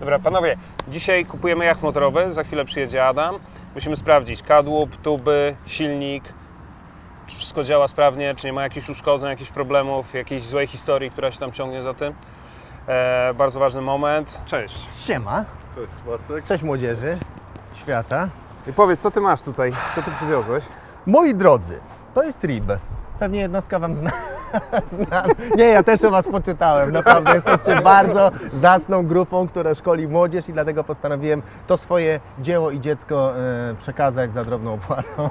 Dobra, panowie, dzisiaj kupujemy jacht motorowy, za chwilę przyjedzie Adam. Musimy sprawdzić kadłub, tuby, silnik, czy wszystko działa sprawnie, czy nie ma jakichś uszkodzeń, jakichś problemów, jakiejś złej historii, która się tam ciągnie za tym. E, bardzo ważny moment. Cześć. Siema, Cześć Bartek. cześć młodzieży świata. I powiedz, co ty masz tutaj? Co ty przywiozłeś? Moi drodzy, to jest RIB. Pewnie jednostka Wam zna. Nie, ja też o Was poczytałem. Naprawdę jesteście bardzo zacną grupą, która szkoli młodzież i dlatego postanowiłem to swoje dzieło i dziecko e, przekazać za drobną opłatą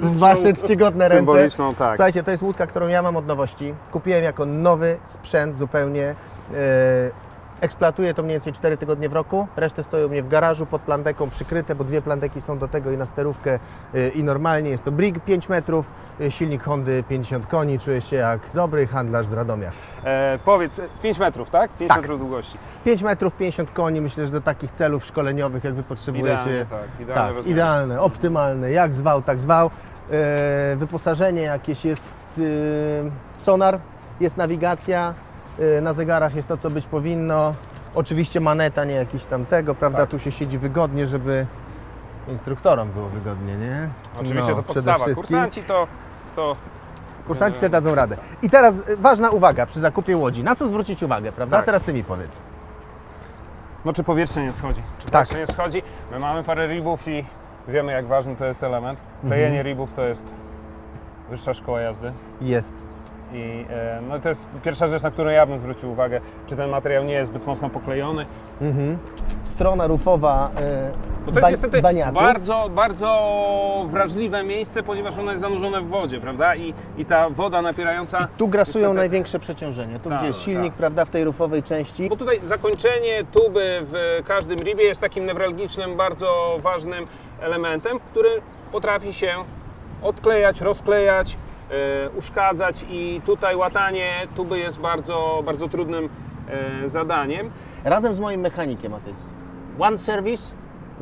w Wasze czcigodne ręce. Symboliczną, tak. Słuchajcie, to jest łódka, którą ja mam od nowości. Kupiłem jako nowy sprzęt zupełnie. E, Eksploatuję to mniej więcej 4 tygodnie w roku. Resztę stoją u mnie w garażu pod plandeką przykryte, bo dwie plandeki są do tego i na sterówkę e, i normalnie. Jest to Brig 5 metrów, e, silnik Hondy 50 koni. Czuję się jak dobry handlarz z Radomia. E, powiedz, 5 metrów, tak? 5 Tak. metrów długości. 5 metrów 50 koni, myślę, że do takich celów szkoleniowych, jak Wy potrzebujecie. Idealnie, tak. Idealne Tak, idealne, optymalne, jak zwał, tak zwał. E, wyposażenie jakieś jest e, sonar, jest nawigacja, na zegarach jest to, co być powinno. Oczywiście maneta, nie jakiś tam tego, prawda? Tak. Tu się siedzi wygodnie, żeby instruktorom było wygodnie, nie? Oczywiście No, to podstawa. Kursanci to, to Kursanci sobie dadzą radę. I teraz e, ważna uwaga przy zakupie łodzi. Na co zwrócić uwagę, prawda? Tak. Teraz Ty mi powiedz. No czy powietrze nie schodzi? Czy Tak. powietrze nie schodzi? My mamy parę ribów i wiemy jak ważny to jest element. Klejenie Mhm. ribów to jest wyższa szkoła jazdy. Jest. I e, no to jest pierwsza rzecz, na którą ja bym zwrócił uwagę, czy ten materiał nie jest zbyt mocno poklejony. Mhm. Strona rufowa e, Bo to jest ba- niestety baniaków. bardzo, bardzo wrażliwe miejsce, ponieważ ono jest zanurzone w wodzie, prawda? I, i ta woda napierająca... Tu grasują niestety- największe przeciążenie. Tu, Tak, gdzie jest silnik, tak. prawda, w tej rufowej części. Bo tutaj zakończenie tuby w każdym ribie jest takim newralgicznym, bardzo ważnym elementem, który potrafi się odklejać, rozklejać, uszkadzać i tutaj łatanie tuby jest bardzo, bardzo trudnym e, zadaniem. Razem z moim mechanikiem, a to jest one service,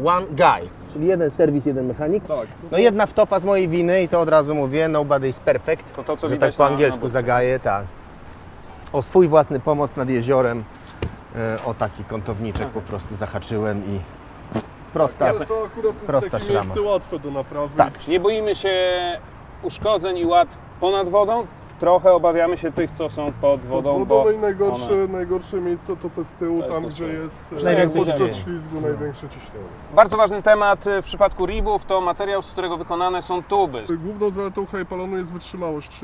one guy. Czyli jeden serwis, jeden mechanik. Tak. No jedna wtopa z mojej winy i to od razu mówię, nobody is perfect. To to, co że tak po angielsku na zagaję, tak. O swój własny pomost nad jeziorem. E, o taki kątowniczek po prostu zahaczyłem i prosta. Ale to akurat jest Prosta takie szrama. miejsce łatwe do naprawy. Tak. Nie boimy się uszkodzeń i łat ponad wodą. Trochę obawiamy się tych, co są pod Pod wodą, wodą bo no i najgorsze, one... najgorsze miejsce to te z tyłu, To jest tam to z gdzie tyłu. jest Najwięcej podczas ziemi. ślizgu największe ciśnienie. Bardzo ważny temat y, w przypadku ribów to materiał, z którego wykonane są tuby. Główną zaletą Hypalonu jest wytrzymałość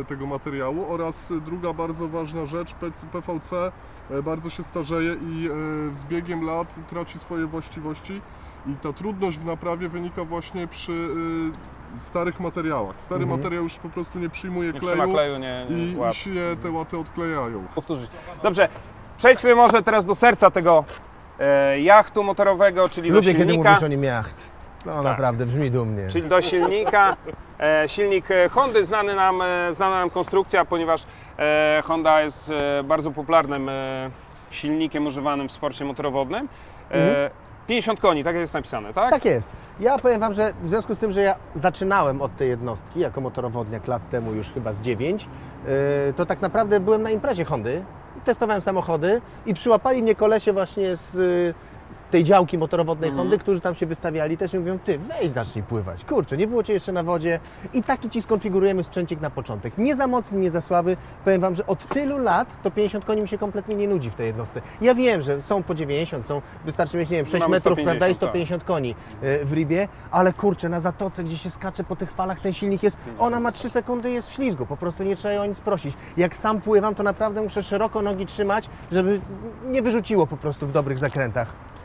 e, tego materiału oraz druga bardzo ważna rzecz, PC PVC e, bardzo się starzeje i e, z biegiem lat traci swoje właściwości i ta trudność w naprawie wynika właśnie przy e, starych materiałach. Stary Mhm. materiał już po prostu nie przyjmuje Nie kleju, trzyma kleju, nie, nie i łat. się te łaty odklejają. powtórzyć. Dobrze, przejdźmy może teraz do serca tego e, jachtu motorowego, czyli Lubię, do kiedy silnika. mówisz o nim jacht. No naprawdę, brzmi dumnie. Czyli do silnika. E, silnik e, Hondy, znany nam, e, znana nam konstrukcja, ponieważ e, Honda jest e, bardzo popularnym e, silnikiem używanym w sporcie motorowodnym. E, Mhm. 50 koni, tak jest napisane, tak? Tak jest. Ja powiem Wam, że w związku z tym, że ja zaczynałem od tej jednostki jako motorowodniak lat temu już chyba z 9, yy, to tak naprawdę byłem na imprezie Hondy i testowałem samochody i przyłapali mnie kolesie właśnie z tej działki motorowodnej Mhm. Hondy, którzy tam się wystawiali też i mówią, ty weź zacznij pływać, kurczę, nie było Cię jeszcze na wodzie i taki Ci skonfigurujemy sprzęcik na początek. Nie za mocny, nie za słaby. Powiem Wam, że od tylu lat to 50 koni mi się kompletnie nie nudzi w tej jednostce. Ja wiem, że są po 90, są, wystarczy mieć, nie wiem, 6 Mamy metrów, 150, prawda, i tak. 150 koni y, w ribie, ale kurczę, na zatoce, gdzie się skacze po tych falach, ten silnik jest, ona ma 3 sekundy, jest w ślizgu, po prostu nie trzeba jej o nic prosić. Jak sam pływam, to naprawdę muszę szeroko nogi trzymać, żeby nie wyrzuciło po prostu w dobrych zakrętach e,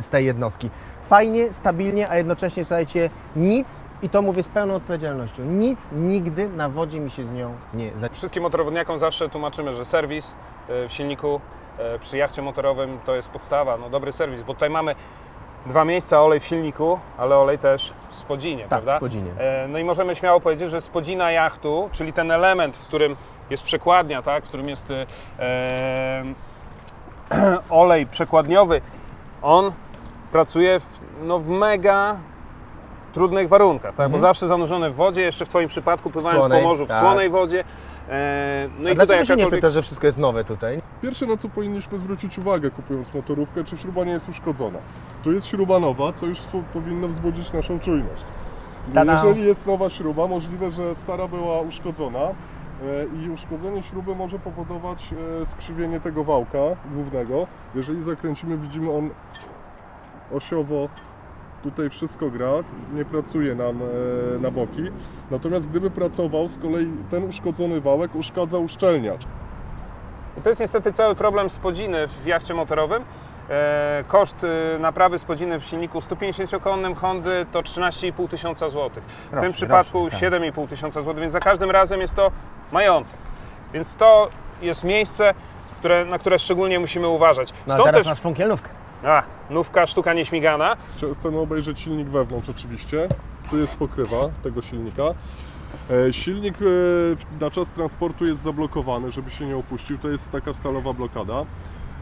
z tej jednostki. Fajnie, stabilnie, a jednocześnie, słuchajcie, nic, i to mówię z pełną odpowiedzialnością, nic nigdy na wodzie mi się z nią nie za... Wszystkim motorowodniakom zawsze tłumaczymy, że serwis e, w silniku e, przy jachcie motorowym to jest podstawa, no dobry serwis, bo tutaj mamy dwa miejsca, olej w silniku, ale olej też w spodzinie, Tak, prawda? w spodzinie. E, No i możemy śmiało powiedzieć, że spodzina jachtu, czyli ten element, w którym jest przekładnia, tak, w którym jest e, olej przekładniowy, on pracuje w, no, w mega trudnych warunkach, tak? bo Mhm. zawsze zanurzony w wodzie, jeszcze w Twoim przypadku pływając Słonej, po morzu w tak. słonej wodzie, E, No A i tutaj się nie jakakolwiek... pytasz, że wszystko jest nowe tutaj? Pierwsze na co powinniśmy zwrócić uwagę kupując motorówkę, czy śruba nie jest uszkodzona. Tu jest śruba nowa, co już po- powinno wzbudzić naszą czujność. Tada. Jeżeli jest nowa śruba, możliwe, że stara była uszkodzona i uszkodzenie śruby może powodować e, skrzywienie tego wałka głównego. Jeżeli zakręcimy, widzimy on osiowo tutaj wszystko gra, nie pracuje nam e, na boki. Natomiast gdyby pracował, z kolei ten uszkodzony wałek uszkadza uszczelniacz. To jest niestety cały problem spodziny w jachcie motorowym. E, Koszt e, naprawy spodziny w silniku 150-konnym Hondy to 13,5 tysiąca złotych. W Rocznie, tym przypadku rocznie, tak. 7,5 tysiąca złotych, więc za każdym razem jest to majątek. Więc to jest miejsce, które, na które szczególnie musimy uważać. No a Stąd teraz też masz funkielnówkę. a, nówka, sztuka nieśmigana. Chcemy obejrzeć silnik wewnątrz oczywiście. Tu jest pokrywa tego silnika. E, Silnik e, na czas transportu jest zablokowany, żeby się nie opuścił. To jest taka stalowa blokada.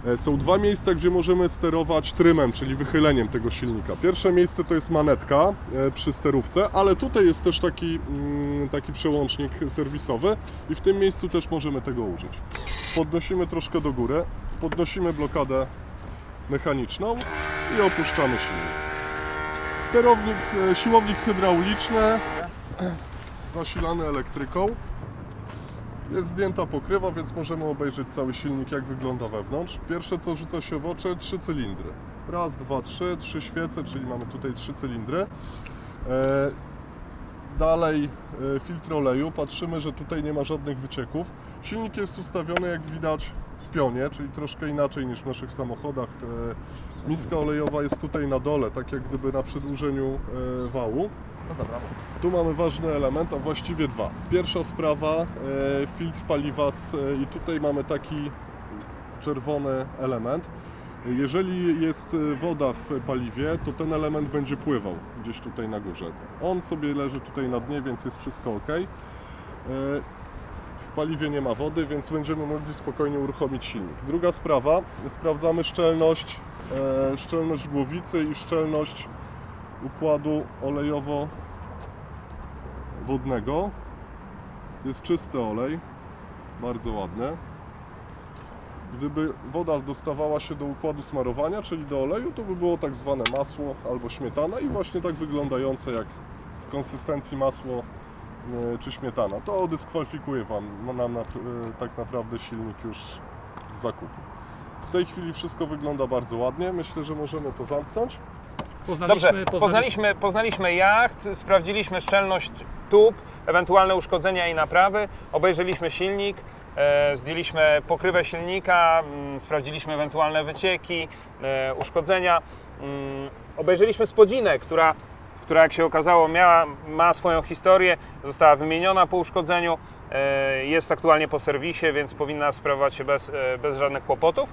E, Są dwa miejsca, gdzie możemy sterować trymem, czyli wychyleniem tego silnika. Pierwsze miejsce to jest manetka e, przy sterówce, ale tutaj jest też taki, mm, taki przełącznik serwisowy i w tym miejscu też możemy tego użyć. Podnosimy troszkę do góry, podnosimy blokadę mechaniczną i opuszczamy silnik. Sterownik, e, siłownik hydrauliczny zasilany elektryką. Jest zdjęta pokrywa, więc możemy obejrzeć cały silnik, jak wygląda wewnątrz. Pierwsze co rzuca się w oczy, trzy cylindry. Raz, dwa, trzy, trzy świece, czyli mamy tutaj trzy cylindry. E, Dalej e, filtr oleju. Patrzymy, że tutaj nie ma żadnych wycieków. Silnik jest ustawiony, jak widać, w pionie, czyli troszkę inaczej niż w naszych samochodach. E, Miska olejowa jest tutaj na dole, tak jak gdyby na przedłużeniu wału. No dobra. Tu mamy ważny element, a właściwie dwa. Pierwsza sprawa, e, filtr paliwa z, e, i tutaj mamy taki czerwony element. Jeżeli jest e, woda w paliwie, to ten element będzie pływał gdzieś tutaj na górze. On sobie leży tutaj na dnie, więc jest wszystko ok. E, W paliwie nie ma wody, więc będziemy mogli spokojnie uruchomić silnik. Druga sprawa, sprawdzamy szczelność, e, szczelność głowicy i szczelność układu olejowo wodnego. Jest czysty olej, bardzo ładny. Gdyby woda dostawała się do układu smarowania, czyli do oleju, to by było tak zwane masło albo śmietana i właśnie tak wyglądające jak w konsystencji masło e, czy śmietana. To dyskwalifikuje Wam nam na, e, tak naprawdę silnik już z zakupu. W tej chwili wszystko wygląda bardzo ładnie. Myślę, że możemy to zamknąć. Dobrze, poznaliśmy, poznaliśmy jacht, sprawdziliśmy szczelność tub, ewentualne uszkodzenia i naprawy, obejrzeliśmy silnik, e, zdjęliśmy pokrywę silnika, mm, sprawdziliśmy ewentualne wycieki, e, uszkodzenia, mm, obejrzeliśmy spodzinę, która, która jak się okazało miała, ma swoją historię, została wymieniona po uszkodzeniu, e, jest aktualnie po serwisie, więc powinna sprawować się bez, bez żadnych kłopotów.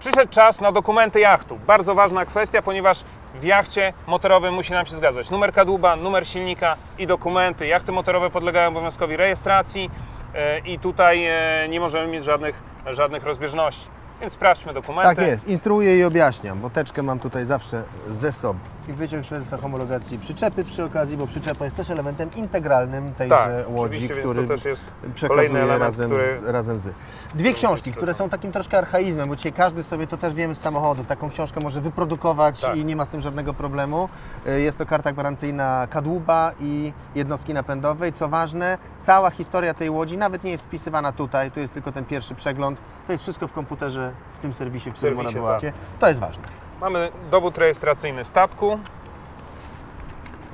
Przyszedł czas na dokumenty jachtu. Bardzo ważna kwestia, ponieważ w jachcie motorowym musi nam się zgadzać numer kadłuba, numer silnika i dokumenty. Jachty motorowe podlegają obowiązkowi rejestracji e, i tutaj e, nie możemy mieć żadnych, żadnych rozbieżności. Więc sprawdźmy dokumenty. Tak jest, instruuję i objaśniam, bo teczkę mam tutaj zawsze ze sobą. I wyciąg świadectwa homologacji przyczepy przy okazji, bo przyczepa jest też elementem integralnym tejże Tak, łodzi, który też jest przekazuje element, razem, który... z, razem z. Dwie książki, które są takim troszkę archaizmem, bo dzisiaj każdy sobie, to też wiemy z samochodów, taką książkę może wyprodukować Tak. i nie ma z tym żadnego problemu. Y, Jest to karta gwarancyjna kadłuba i jednostki napędowej. Co ważne, cała historia tej łodzi nawet nie jest wpisywana tutaj, tu jest tylko ten pierwszy przegląd. To jest wszystko w komputerze, w tym serwisie, w którym ona serwisie, była. tak. To jest ważne. Mamy dowód rejestracyjny statku,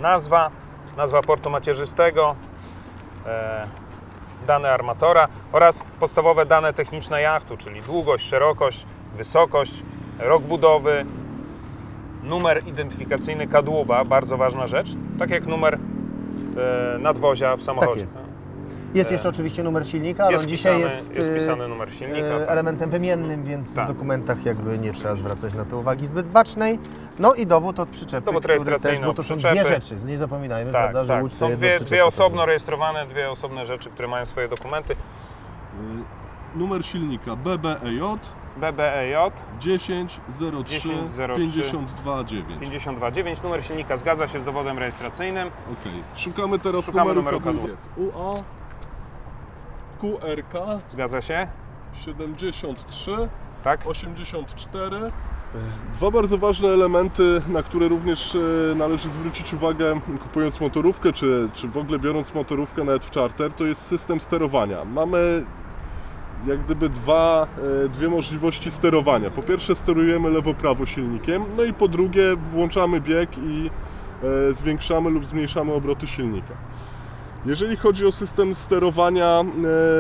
nazwa, nazwa portu macierzystego, e, dane armatora oraz podstawowe dane techniczne jachtu, czyli długość, szerokość, wysokość, rok budowy, numer identyfikacyjny kadłuba, bardzo ważna rzecz, tak jak numer e, nadwozia w samochodzie. jest. Jest jeszcze oczywiście numer silnika, ale on dzisiaj pisany- jest, jest y, pisany numer silnika, y, tak. elementem wymiennym, więc Tak. w dokumentach jakby nie trzeba zwracać na to uwagi zbyt bacznej. No i dowód od przyczepy, Dowód który rejestracyjny też, bo od to są przyczepy. dwie rzeczy, nie zapominajmy, Tak, prawda, że tak. łódź to Są dwie, dwie osobno rejestrowane, dwie osobne rzeczy, które mają swoje dokumenty. Numer silnika BBEJ BBEJ 10 03 10 03 52 9. 529, numer silnika zgadza się z dowodem rejestracyjnym. Okej. Szukamy teraz Szukamy numeru numeru. Jest UA QRK Zgadza się? 73 Tak? 84. Dwa bardzo ważne elementy, na które również e, należy zwrócić uwagę kupując motorówkę, czy, czy w ogóle biorąc motorówkę nawet w charter, to jest system sterowania. Mamy jak gdyby dwa, e, dwie możliwości sterowania. Po pierwsze sterujemy lewo-prawo silnikiem, no i po drugie włączamy bieg i e, zwiększamy lub zmniejszamy obroty silnika. Jeżeli chodzi o system sterowania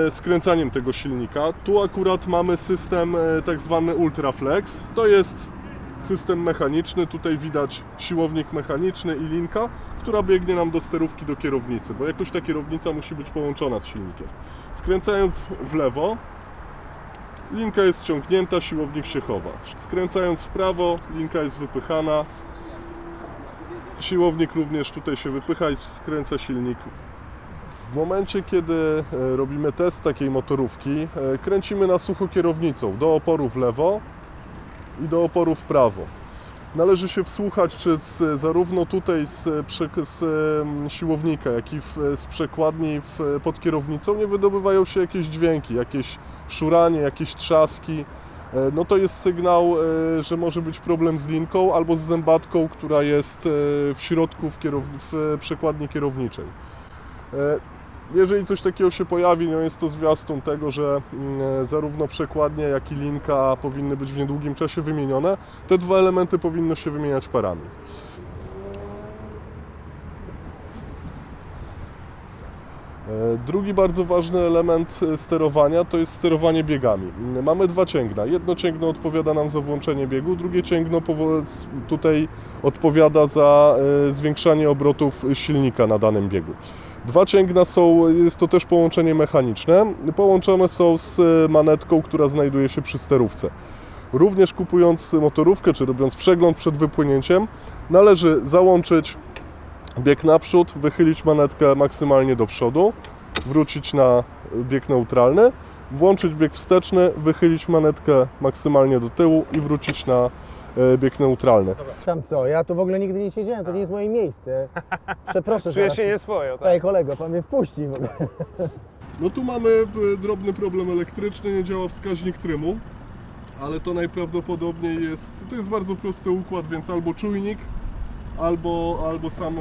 e, skręcaniem tego silnika, tu akurat mamy system e, tak zwany Ultraflex. To jest system mechaniczny, tutaj widać siłownik mechaniczny i linka, która biegnie nam do sterówki do kierownicy, bo jakoś ta kierownica musi być połączona z silnikiem. Skręcając w lewo, linka jest ciągnięta, siłownik się chowa. Skręcając w prawo, linka jest wypychana, siłownik również tutaj się wypycha i skręca silnik w momencie, kiedy e, robimy test takiej motorówki, e, kręcimy na sucho kierownicą do oporu w lewo i do oporu w prawo. Należy się wsłuchać, czy z, zarówno tutaj z, z siłownika, jak i w, z przekładni w, pod kierownicą nie wydobywają się jakieś dźwięki, jakieś szuranie, jakieś trzaski. E, No to jest sygnał, że może być problem z linką albo z zębatką, która jest w środku w, kierow- w przekładni kierowniczej. E, Jeżeli coś takiego się pojawi, no jest to zwiastun tego, że mm, zarówno przekładnia, jak i linka powinny być w niedługim czasie wymienione. Te dwa elementy powinno się wymieniać parami. E, Drugi bardzo ważny element e, sterowania to jest sterowanie biegami. Mm, Mamy dwa cięgna. Jedno cięgno odpowiada nam za włączenie biegu, drugie cięgno tutaj odpowiada za e, zwiększanie obrotów silnika na danym biegu. Dwa cięgna są, jest to też połączenie mechaniczne. Połączone są z manetką, która znajduje się przy sterówce. Również kupując motorówkę, czy robiąc przegląd przed wypłynięciem, należy załączyć bieg naprzód, wychylić manetkę maksymalnie do przodu, wrócić na bieg neutralny, włączyć bieg wsteczny, wychylić manetkę maksymalnie do tyłu i wrócić na bieg neutralny. Tam co? Ja tu w ogóle nigdy nie siedziałem, to nie jest moje miejsce. Przeproszę Czuję zaraz. się nieswojo, tak? Panie kolego, pan mnie wpuści w ogóle. No tu mamy e, drobny problem elektryczny, nie działa wskaźnik trymu, ale to najprawdopodobniej jest, to jest bardzo prosty układ, więc albo czujnik, albo, albo sam,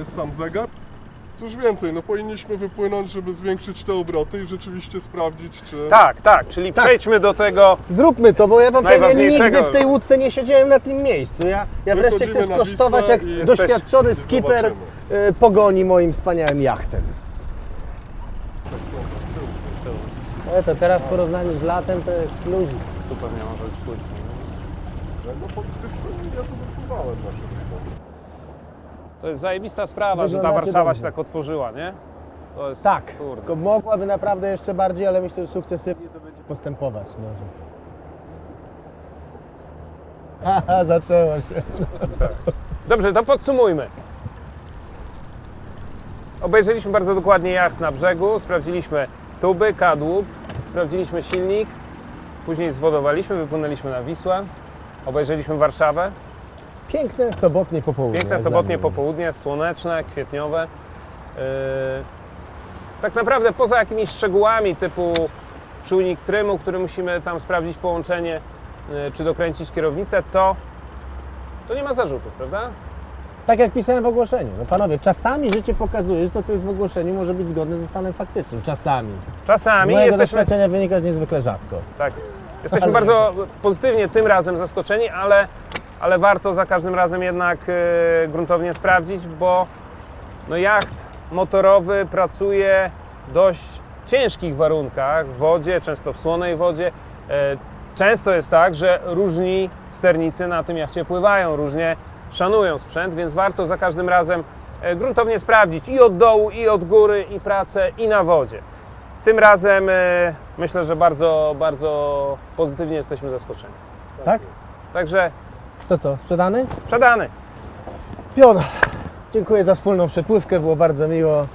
e, sam zegar. Cóż więcej, no powinniśmy wypłynąć, żeby zwiększyć te obroty i rzeczywiście sprawdzić, czy... Tak, tak, czyli przejdźmy do tego. Zróbmy to, bo ja wam powiem, ja Najważniejszego. nigdy w tej łódce nie siedziałem na tym miejscu. Ja, ja wreszcie Wychodzimy chcę na skosztować Wisłę jak i jesteś- doświadczony i skipper zobaczymy. y, pogoni moim wspaniałym jachtem. E, to teraz w porównaniu z latem to jest ludzi. Tu pewnie może być później. No pod ja tu wypływałem na szybko. To jest zajebista sprawa, że ta Wyglądacie Warszawa dobrze. się tak otworzyła, nie? To jest, Tak, kurde. tylko mogłaby naprawdę jeszcze bardziej, ale myślę, że sukcesywnie to będzie postępować. No, że... Haha, zaczęło się. Dobrze, to podsumujmy. Obejrzeliśmy bardzo dokładnie jacht na brzegu, sprawdziliśmy tuby, kadłub, sprawdziliśmy silnik, później zwodowaliśmy, wypłynęliśmy na Wisłę, obejrzeliśmy Warszawę. Piękne sobotnie popołudnie. Piękne sobotnie popołudnie, słoneczne, kwietniowe. Yy, tak naprawdę poza jakimiś szczegółami typu czujnik trymu, który musimy tam sprawdzić połączenie, yy, czy dokręcić kierownicę, to, to nie ma zarzutów, prawda? Tak jak pisałem w ogłoszeniu. No panowie, czasami życie pokazuje, że to, co jest w ogłoszeniu, może być zgodne ze stanem faktycznym. Czasami. Z Czasami mojego jesteśmy, doświadczenia wynika, niezwykle rzadko. tak, jesteśmy Ale- bardzo pozytywnie tym razem zaskoczeni, ale, ale warto za każdym razem jednak yy, gruntownie sprawdzić, bo no jacht motorowy pracuje w dość ciężkich warunkach, w wodzie, często w słonej wodzie. E, Często jest tak, że różni sternicy na tym jachcie pływają, różnie szanują sprzęt, więc warto za każdym razem e, gruntownie sprawdzić i od dołu, i od góry, i pracę, i na wodzie. Tym razem e, myślę, że bardzo, bardzo pozytywnie jesteśmy zaskoczeni. Tak? Także To co, sprzedany? sprzedany. Piona. Dziękuję za wspólną przepływkę, było bardzo miło.